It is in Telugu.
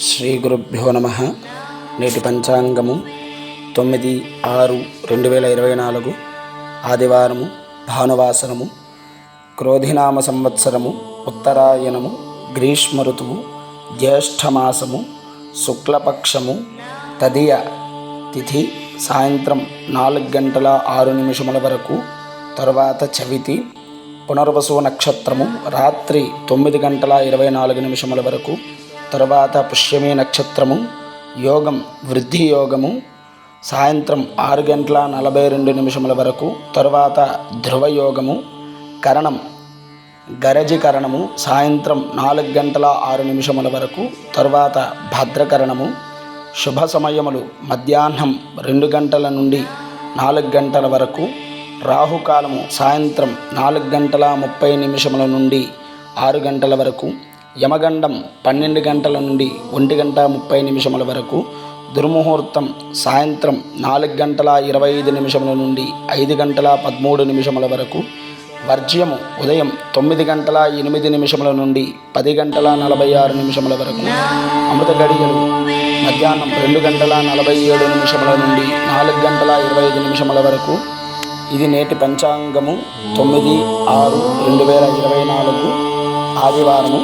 శ్రీ గురుభ్యో నమ. నేటి పంచాంగము తొమ్మిది ఆరు రెండు వేల ఇరవై నాలుగు. ఆదివారము భానువాసనము క్రోధినామ సంవత్సరము ఉత్తరాయణము గ్రీష్మ ఋతువు జ్యేష్ఠమాసము శుక్లపక్షము తదియ తిథి సాయంత్రం నాలుగు గంటల ఆరు నిమిషముల వరకు తరువాత చవితి పునర్వసు నక్షత్రము రాత్రి తొమ్మిది గంటల ఇరవై నాలుగు నిమిషముల వరకు తర్వాత పుష్యమి నక్షత్రము యోగం వృద్ధి యోగము సాయంత్రం ఆరు గంటల నలభై రెండు నిమిషముల వరకు తరువాత ధ్రువ యోగము కరణం గరజి కరణము సాయంత్రం నాలుగు గంటల ఆరు నిమిషముల వరకు తరువాత భద్రకరణము శుభ సమయములు మధ్యాహ్నం రెండు గంటల నుండి నాలుగు గంటల వరకు రాహుకాలము సాయంత్రం నాలుగు గంటల ముప్పై నిమిషముల నుండి ఆరు గంటల వరకు యమగండం పన్నెండు గంటల నుండి ఒంటి గంట ముప్పై నిమిషముల వరకు దుర్ముహూర్తం సాయంత్రం నాలుగు గంటల ఇరవై ఐదు నిమిషముల నుండి ఐదు గంటల పదమూడు నిమిషముల వరకు వర్జ్యము ఉదయం తొమ్మిది గంటల ఎనిమిది నిమిషముల నుండి పది గంటల నలభై ఆరు నిమిషముల వరకు అమృత గడియలు మధ్యాహ్నం రెండు గంటల నలభై ఏడు నిమిషముల నుండి నాలుగు గంటల ఇరవై ఐదు నిమిషముల వరకు ఇది నేటి పంచాంగము తొమ్మిది ఆరు రెండు వేల ఇరవై నాలుగు ఆదివారము